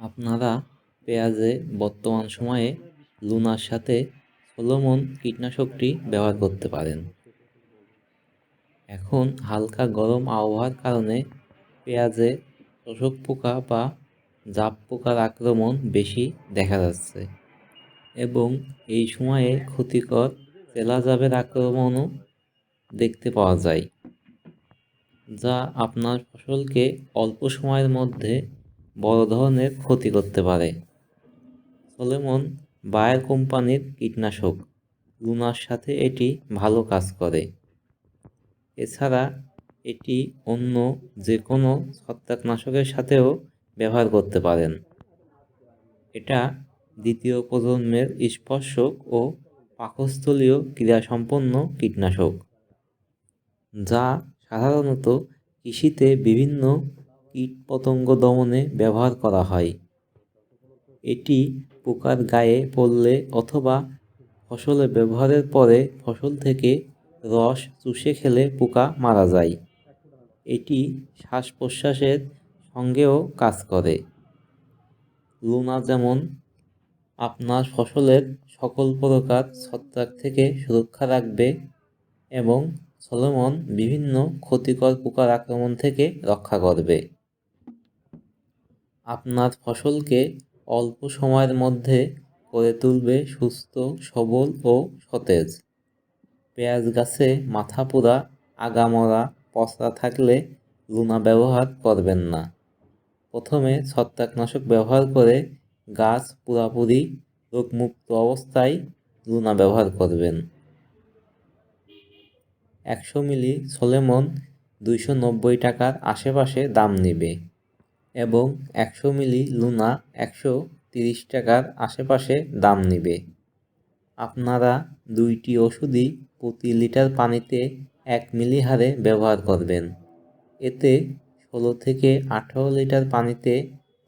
আপনারা পেঁয়াজে বর্তমান সময়ে লুনার সাথে সোলোমন কীটনাশকটি ব্যবহার করতে পারেন। এখন হালকা গরম আবহাওয়ার কারণে পেঁয়াজে শোষক পোকা বা জাপ পোকার আক্রমণ বেশি দেখা যাচ্ছে এবং এই সময়ে ক্ষতিকর তেলাজাবের আক্রমণও দেখতে পাওয়া যায়, যা আপনার ফসলকে অল্প সময়ের মধ্যে বড় ধরনের ক্ষতি করতে পারে। সোলেমন বায়ার কোম্পানির কীটনাশক। লুনার সাথে এটি ভালো কাজ করে। এছাড়া এটি অন্য যে কোনো ছত্রাকনাশকের সাথেও ব্যবহার করতে পারেন। এটা দ্বিতীয় প্রজন্মের স্পর্শক ও পাকস্থলীয় ক্রিয়াসম্পন্ন কীটনাশক, যা সাধারণত কৃষিতে বিভিন্ন কীটপতঙ্গ দমনে ব্যবহার করা হয়। এটি পোকার গায়ে পড়লে অথবা ফসলে ব্যবহারের পরে ফসল থেকে রস চুষে খেলে পোকা মারা যায়। এটি শ্বাস প্রশ্বাসের সঙ্গেও কাজ করে। লুনা যেমন আপনার ফসলের সকল প্রকার ছত্রাক থেকে সুরক্ষা রাখবে এবং সলোমন বিভিন্ন ক্ষতিকর পোকার আক্রমণ থেকে রক্ষা করবে। আপনার ফসলকে অল্প সময়ের মধ্যে করে তুলবে সুস্থ, সবল ও সতেজ। পেঁয়াজ গাছে মাথা পোড়া আগামরা পচা থাকলে লুনা ব্যবহার করবেন না। প্রথমে ছত্রাকনাশক ব্যবহার করে গাছ পুরাপুরি রোগমুক্ত অবস্থায় লুনা ব্যবহার করবেন। একশো মিলি সোলেমন দুইশো নব্বই টাকার আশেপাশে দাম নেবে। এবং একশো মিলি লুনা একশো তিরিশ টাকার আশেপাশে দাম নেবে। আপনারা দুইটি ওষুধই প্রতি লিটার পানিতে এক মিলি হারে ব্যবহার করবেন। এতে ষোলো থেকে আঠারো লিটার পানিতে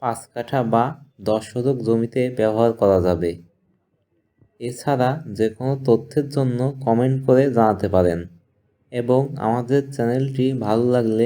পাঁচ কাঠা বা দশ শতক জমিতে ব্যবহার করা যাবে। এছাড়া যে কোনো তথ্যের জন্য কমেন্ট করে জানাতে পারেন এবং আমাদের চ্যানেলটি ভালো লাগলে